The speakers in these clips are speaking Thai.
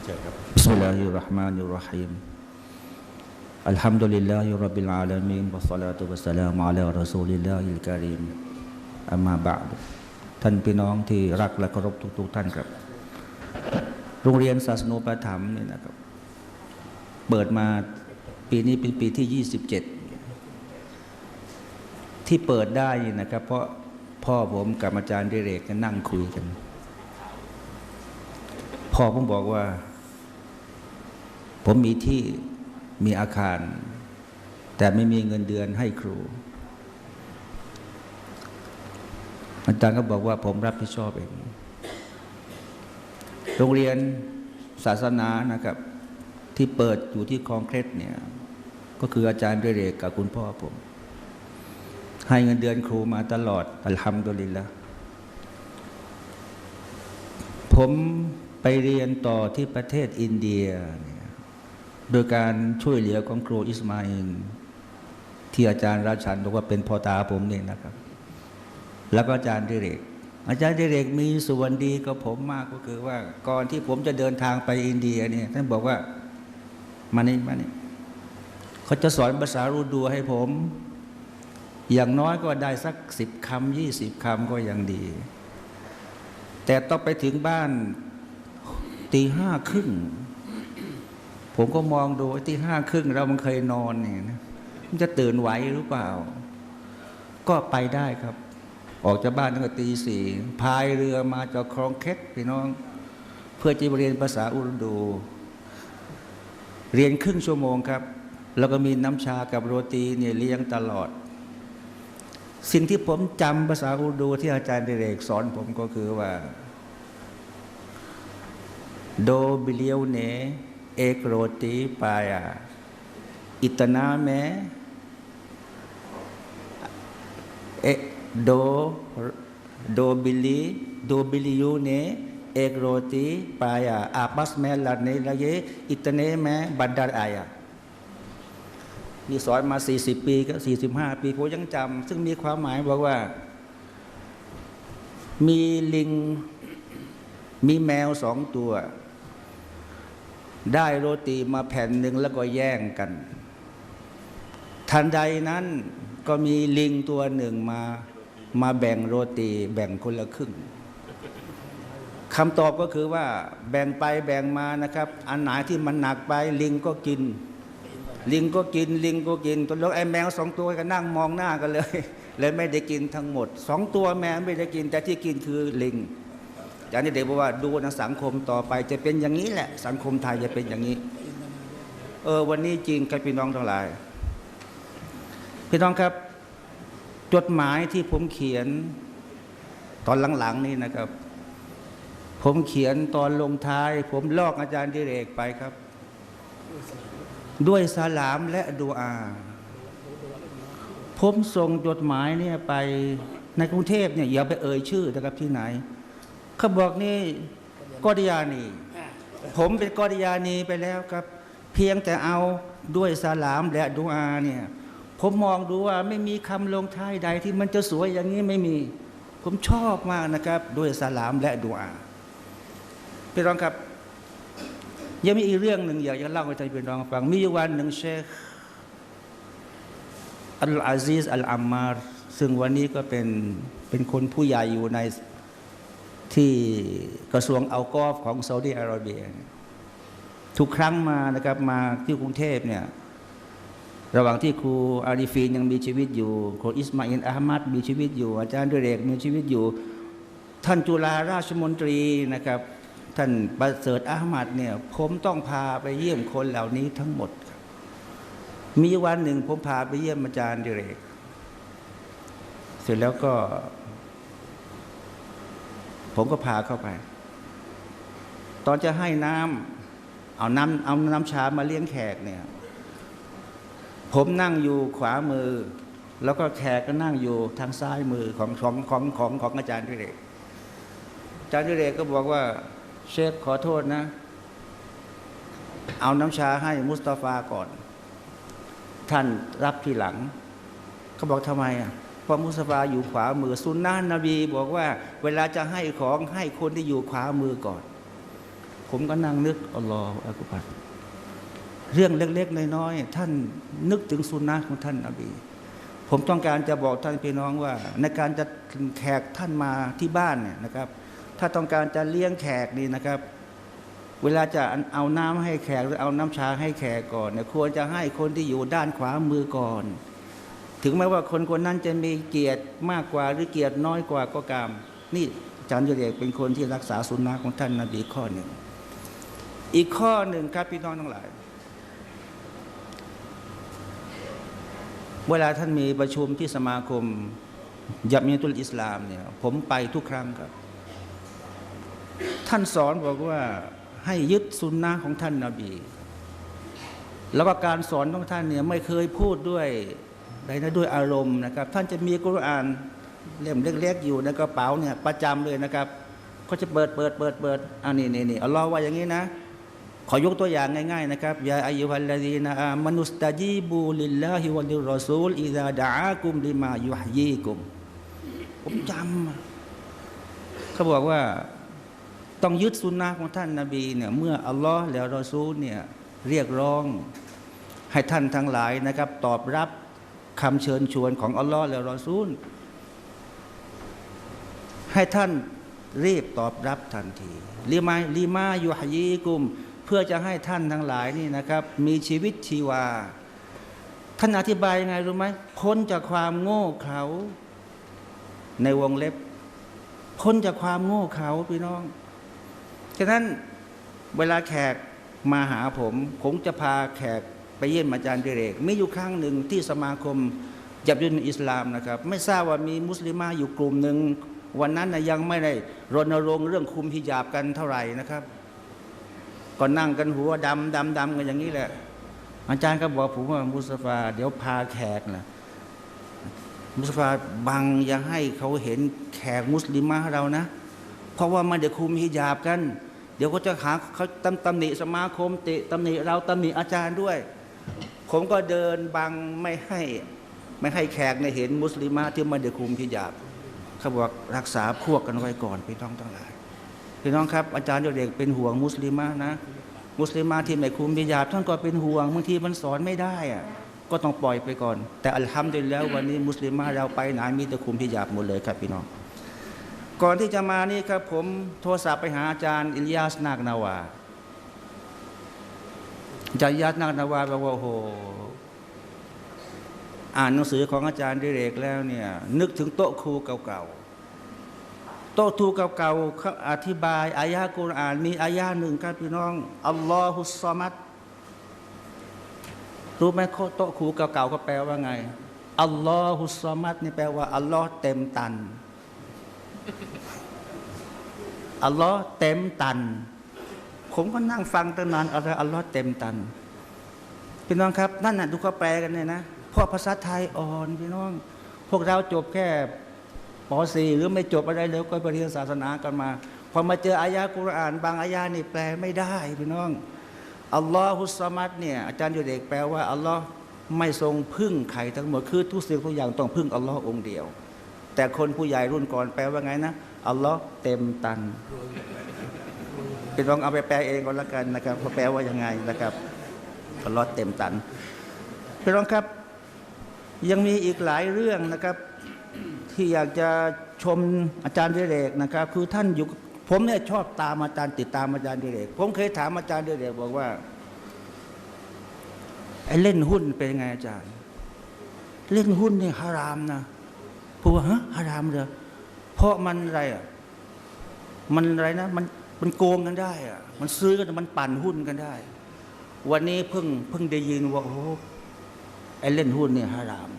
เชิญครับ بسم الله الرحمن الرحيم الحمد لله رب العالمين والصلاة والسلام على رسول الله الكريم أما بعد ท่านพี่น้องที่รักและเคารพทุกๆท่านครับ โรงเรียนศาสนูปถัมภ์เนี่ยนะครับ เปิดมาปีนี้เป็นปีที่ 27 ที่เปิดได้นี่นะครับ เพราะพ่อผมกับอาจารย์ดิเรกก็นั่งคุยกัน พ่อผมบอกว่า ผมมีที่มีอาคาร แต่ไม่มีเงินเดือนให้ครู อาจารย์ก็บอกว่าผมรับผิดชอบเอง โรงเรียนศาสนานะครับ ที่เปิดอยู่ที่คลองเคล็ดเนี่ย ก็คืออาจารย์เดเรกกับคุณพ่อผม ให้เงินเดือนครูมาตลอดอัลฮัมดุลิลละผมไปเรียนต่อที่ประเทศอินเดียเย โดยการช่วยเหลือของครูอิสมาอินที่อาจารย์ราชันบอกว่าเป็นพ่อตาผมเนี่ยนะครับ แล้วก็อาจารย์ดิเรก อาจารย์ดิเรกมีส่วนดีกับผมมากก็คือว่า ก่อนที่ผมจะเดินทางไปอินเดียเนี่ยท่านบอกว่ามานี่มานี่เขาจะสอนภาษารูดูให้ผม อย่างน้อยก็ได้สักสิบคำยี่สิบคำก็ยังดี แต่ต้องไปถึงบ้านตีห้าครึ่ง ผมก็มองดูตีห้าครึ่งเรามันเคยนอนเนี่ยนะมันจะตื่นไหวหรือเปล่า ก็ไปได้ครับ ออกจากบ้านตั้งแต่ตีสี่พายเรือมาจากคลองเคล็ดพี่น้อง เพื่อจะเรียนภาษาอุรดู เรียนครึ่งชั่วโมงครับ แล้วก็มีน้ำชากับโรตีเนี่ยเลี้ยงตลอด สิ่งที่ผมจำภาษาอุรดูที่อาจารย์เดเรกสอนผมก็คือว่าโดบิเลียวเน เอกโรตีปายาอิตนาแมเอโดโดบิลีโดบิลิยูเนเอกโรตีปายาอาปัสเมลาเนลาเยอิตเนแมบัดดาอายานี่สอนมา 40 ปีก็45 ปีผมยังจำซึ่งมีความหมายบอกว่า มีลิง มีแมวสองตัว ได้โรตีมาแผ่นหนึ่งแล้วก็แย่งกัน ทันใดนั้นก็มีลิงตัวหนึ่งมา มาแบ่งโรตีแบ่งคนละครึ่งคำตอบก็คือว่าแบ่งไปแบ่งมานะครับ อันไหนที่มันหนักไปลิงก็กิน ลิงก็กินลิงก็กินตัวแล้วไอ้แมวสองตัวก็นั่งมองหน้ากันเลยเลยไม่ได้กินทั้งหมดสองตัวแมวไม่ได้กินแต่ที่กินคือลิง อาจารย์นี่เด็กบอกว่าดูนะสังคมต่อไปจะเป็นอย่างนี้แหละ สังคมไทยจะเป็นอย่างนี้ เออวันนี้จริงครับพี่น้องทั้งหลาย พี่น้องครับ จดหมายที่ผมเขียนตอนหลังๆนี่นะครับ ผมเขียนตอนลงท้าย ผมลอกอาจารย์ดิเรกไปครับ ด้วยสลามและดูอา ผมส่งจดหมายเนี่ยไปในกรุงเทพเนี่ยอย่าไปเอ่ยชื่อนะครับที่ไหน เขาบอกนี่กอดิยานี ผมเป็นกอดิยานีไปแล้วครับ เพียงแต่เอาด้วยสลามและดูอาเนี่ยผมมองดูว่าไม่มีคำลงท้ายใดที่มันจะสวยอย่างนี้ไม่มี ผมชอบมากนะครับ ด้วยสลามและดูอาพี่น้องครับ ยังมีอีกเรื่องหนึ่งอยากจะเล่าให้ท่านพี่น้องฟัง มีอยู่วันหนึ่งเชคอัลอาซิสอัลอัมมาร์ซึ่งวันนี้ก็เป็นเป็นคนผู้ใหญ่อยู่ใน ที่กระทรวงอัลกอฟของซาอุดีอาระเบีย ทุกครั้งมานะครับมาที่กรุงเทพเนี่ยระหว่างที่ครูอาริฟีนยังมีชีวิตอยู่ครูอิสมาอินอามัดมีชีวิตอยู่ อาจารย์ดุเรกมีชีวิตอยู่ ท่านจุฬาราชมนตรีนะครับ ท่านประเสริฐอามัดเนี่ยผมต้องพาไปเยี่ยมคนเหล่านี้ทั้งหมดครับมีวันหนึ่งผมพาไปเยี่ยมอาจารย์ดิเรก เสร็จแล้วก็ ผมก็พาเข้าไป ตอนจะให้น้ำเอาน้ำเอาน้ำชามาเลี้ยงแขกเนี่ย ผมนั่งอยู่ขวามือ แล้วก็แขกก็นั่งอยู่ทางซ้ายมือของของของของของอาจารย์ดิเรกอาจารย์ดิเรกก็บอกว่า เชคขอโทษนะ เอาน้ำชาให้มุสตาฟาก่อน ท่านรับทีหลัง เขาบอกทำไมอะ เพราะมุสาฟาอยู่ขวามือสุนนะนบีบอกว่า เวลาจะให้ของให้คนที่อยู่ขวามือก่อน ผมก็นั่งนึกอัลลอฮฺอักบัรเรื่องเล็กๆน้อยๆท่านนึกถึงสุนนะของท่านนบี ผมต้องการจะบอกท่านพี่น้องว่า ในการจะแขกท่านมาที่บ้านเนี่ยนะครับ ถ้าต้องการจะเลี้ยงแขกนี่นะครับเวลาจะเอาน้ำให้แขกหรือเอาน้ำชาให้แขกก่อนเนี่ยควรจะให้คนที่อยู่ด้านขวามือก่อน ถึงแม้ว่าคนคนนั้นจะมีเกียรติมากกว่าหรือเกียรติน้อยกว่าก็กาม นี่อาจารย์ยเดกเป็นคนที่รักษาสุนนะของท่านนบีข้อหนึ่ง อีกข้อหนึ่งครับพี่น้องทั้งหลาย เวลาท่านมีประชุมที่สมาคมยับมีตุลอิสลามเนี่ยผมไปทุกครั้งครับ ท่านสอนบอกว่าให้ยึดสุนนะของท่านนาบี แล้วก็การสอนของท่านเนี่ยไม่เคยพูดด้วย ใดนะด้วยอารมณ์นะครับ ท่านจะมีกุรอานเล่มเล็กๆอยู่ในกระเป๋าเนี่ยประจำเลยนะครับเขาจะเปิดเปิดเปิดเปิดอันนี้นี่นี่อัลลอฮ์ว่าอย่างนี้นะ ขอยกตัวอย่างง่ายๆนะครับยาอายุฮัลลดีนะมนุสตาจีบูลิลลาฮิวะลิรรอซูลอิซาดะอากุมลิมายุฮยีกุมผมจำเขาบอกว่าต้องยึดสุนนะของท่านนาบีเนี่ยเมื่ออัลลอฮ์แล้วรอซูลเนี่ยเรียกร้องให้ท่านทั้งหลายนะครับ ตอบรับ คำเชิญชวนของอัลลอฮ์แล้วรอซูล ให้ท่านรีบตอบรับทันทีลีมาลีมายุฮยีกุม เพื่อจะให้ท่านทั้งหลายนี่นะครับ มีชีวิตชีวา ท่านอธิบายยังไงรู้ไหมพ้นจากความโง่เขลาในวงเล็บ พ้นจากความโง่เขลาพี่น้องฉะนั้นเวลาแขกมาหาผม ผมจะพาแขก ไปเยี่ยมอาจารย์ดิเรก มีอยู่ครั้งหนึ่งที่สมาคมจับยุนอิสลามนะครับ ไม่ทราบว่ามีมุสลิมาอยู่กลุ่มหนึ่งวันนั้นนะยังไม่ได้รณรงค์เรื่องคุมฮิญาบกันเท่าไหร่นะครับก็นั่งกันหัวดำดำดำกันอย่างนี้แหละ อาจารย์ก็บอกผมว่ามุสฟาเดี๋ยวพาแขกนะมุสฟาบังอย่าให้เขาเห็นแขกมุสลิมาเรานะ เพราะว่ามันเดี๋ยวคุมฮิญาบกัน เดี๋ยวก็จะหาเขาตำตำหนิสมาคมติตำหนิเราตำหนิอาจารย์ด้วย ผมก็เดินบังไม่ให้ไม่ให้แขกในเห็นมุสลิมาที่มันเดี๋ยวคุมฮิญาบเขาบอกรักษาพวกกันไว้ก่อนพี่น้องทั้งหลายพี่น้องครับอาจารย์เด็กเป็นห่วงมุสลิมานะ มุสลิมาที่ไม่คุมฮิญาบท่านก็เป็นห่วงบางทีมันสอนไม่ได้อะก็ต้องปล่อยไปก่อน แต่อัลฮัมดุลิลแล้ววันนี้มุสลิมาเราไปไหนมีแต่คุมฮิญาบหมดเลยครับพี่น้อง ก่อนที่จะมานี่ครับผมโทรศัพท์ไปหาอาจารย์อิลยาสนาคนาวา จายาสนาคนาวาบอกว่าโอ้โหอ่านหนังสือของอาจารย์ดิเรกแล้วเนี่ย นึกถึงโต๊ะครูเก่าๆโต๊ะครูเก่าๆเขาอธิบายอายะกุรอานมีอายะหนึ่งครับพี่น้องอัลลอฮุสซอมัดรู้ไหมโต๊ะครูเก่าๆก็แปลว่าไงอัลลอฮุสซอมัดนี่แปลว่าอัลลอฮ์เต็มตันอัลลอฮ์เต็มตัน ผมก็นั่งฟังตั้งนานอะไรอัลลอฮ์เต็มตันพี่น้องครับ นั่นน่ะดูเขาแปลกันเนี่ยนะพราะภาษาไทยอ่อนพี่น้อง พวกเราจบแค่ป .4 หรือไม่จบอะไรแล้วก็ไปเรียนศาสนากันมา พอมาเจออายะกุรอาน บางอายะนี่แปลไม่ได้พี่น้องอัลลอฮุสซามัดเนี่ยอาจารย์โยเด็กแปลว่าอัลลอฮ์ไม่ทรงพึ่งใครทั้งหมดคือทุกสิ่งทุกอย่างต้องพึ่งอัลลอฮ์องเดียว แต่คนผู้ใหญ่รุ่นก่อนแปลว่าไงนะอัลลอฮ์เต็มตัน พี่น้องเอาไปแปลเองก็แล้วกันนะครับเขาแปลว่ายังไงนะครับอัลลอฮ์เต็มตันพี่น้องครับ ยังมีอีกหลายเรื่องนะครับ ที่อยากจะชมอาจารย์ดิเรกนะครับ คือท่านอยู่ผมเนี่ยชอบตามอาจารย์ติดตามอาจารย์ดิเรก ผมเคยถามอาจารย์ดิเรกบอกว่าไอ้เล่นหุ้นเป็นไงอาจารย์ เล่นหุ้นนี่ฮารามนะผมว่าฮะฮารามเหรอเพราะมันอะไรอะมันอะไรนะมัน มันโกงกันได้อะมันซื้อกันมันปั่นหุ้นกันได้ วันนี้เพิ่งเพิ่งได้ยินว่าโอ้ไอ้เล่นหุ้นเนี่ยฮาราม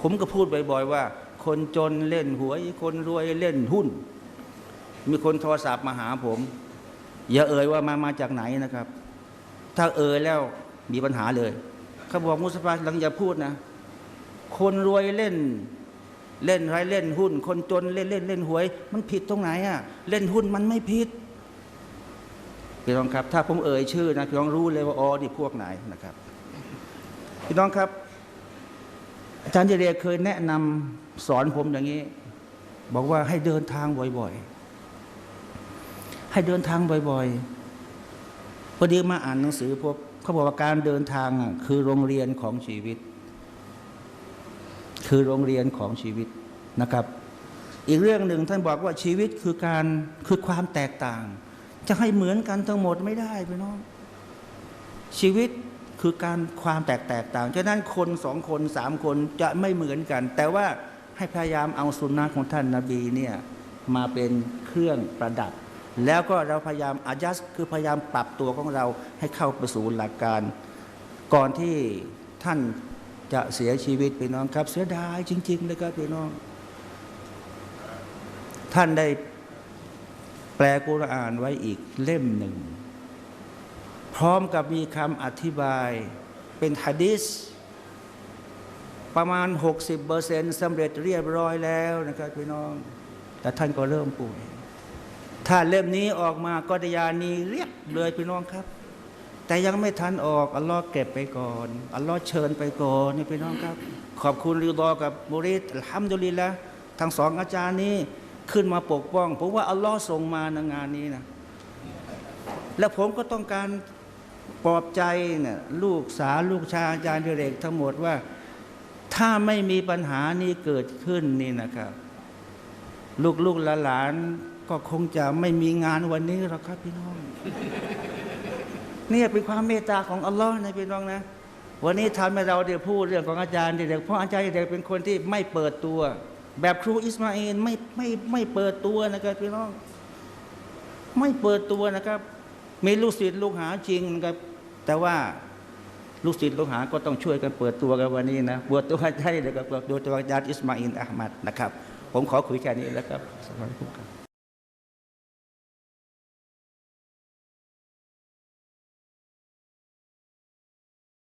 ผมก็พูดบ่อยๆว่า คนจนเล่นหวย คนรวยเล่นหุ้น มีคนโทรศัพท์มาหาผม อย่าเอ่ยว่ามามาจากไหนนะครับ ถ้าเอ่ยแล้วมีปัญหาเลยเขาบอกมุสฟาหลังอย่าพูดนะ คนรวยเล่นเล่นไรเล่นหุ้น คนจนเล่นเล่นเล่นหวย มันผิดตรงไหนอะเล่นหุ้นมันไม่ผิด พี่น้องครับ ถ้าผมเอ่ยชื่อนะพี่น้องรู้เลยว่าอ๋อนี่พวกไหนนะครับ พี่น้องครับ อาจารย์เจเรียเคยแนะนำสอนผมอย่างนี้ บอกว่าให้เดินทางบ่อยๆ ให้เดินทางบ่อยๆพอดีมาอ่านหนังสือพวกเขาบอกว่าการเดินทางคือโรงเรียนของชีวิต คือโรงเรียนของชีวิตนะครับ อีกเรื่องหนึ่งท่านบอกว่าชีวิตคือการคือความแตกต่าง จะให้เหมือนกันทั้งหมดไม่ได้พี่น้อง ชีวิตคือการความแตกแตกต่างฉะนั้นคนสองคนสามคนจะไม่เหมือนกัน แต่ว่าให้พยายามเอาสุนนะของท่านนาบีเนี่ยมาเป็นเครื่องประดับ แล้วก็เราพยายามอายัสคือพยายามปรับตัวของเราให้เข้าไปสู่หลักการ ก่อนที่ท่านจะเสียชีวิตพี่น้องครับ เสียดายจริง ๆ เลยครับพี่น้อง ท่านได้ แปลกุรอานไว้อีกเล่มหนึ่ง พร้อมกับมีคำอธิบายเป็นฮะดิษประมาณ 60เปอร์เซ็นต์สำเร็จเรียบร้อยแล้วนะครับพี่น้อง แต่ท่านก็เริ่มป่วย ถ้าเล่มนี้ออกมาก็ดยานีเรียบเลยพี่น้องครับ แต่ยังไม่ทันออก อัลลอฮ์เก็บไปก่อน อัลลอฮ์เชิญไปก่อนนี่พี่น้องครับ ขอบคุณริดอกับมุริดอัลฮัมดุลิละทั้งสองอาจารย์นี้ ขึ้นมาปกป้องผมว่าอัลลอฮ์ส่งมาในงานนี้นะแล้วผมก็ต้องการปลอบใจเนี่ยลูกสาวลูกชายอาจารย์เด็กทั้งหมดว่า ถ้าไม่มีปัญหานี้เกิดขึ้นนี่นะครับ ลูกลูกหลานก็คงจะไม่มีงานวันนี้หรอกครับพี่น้องเนี่ยเป็นความเมตตาของอัลลอฮ์นะพี่น้องนะ วันนี้ทำให้เราได้พูดเรื่องของอาจารย์เด็กเพราะอาจารย์เด็กเป็นคนที่ไม่เปิดตัว แบบครูอิสมาอินไม่ไม่ไม่เปิดตัวนะครับพี่น้อง ไม่เปิดตัวนะครับ มีลูกศิษย์ลูกหาจริงนะครับ แต่ว่าลูกศิษย์ลูกหาก็ต้องช่วยกันเปิดตัวกันวันนี้นะเปิดตัวให้ได้เลยกับเปิดตัวอาจารย์อิสมาอินอามัดนะครับ ผมขอคุยแค่นี้แล้วครับสวัสดีครับ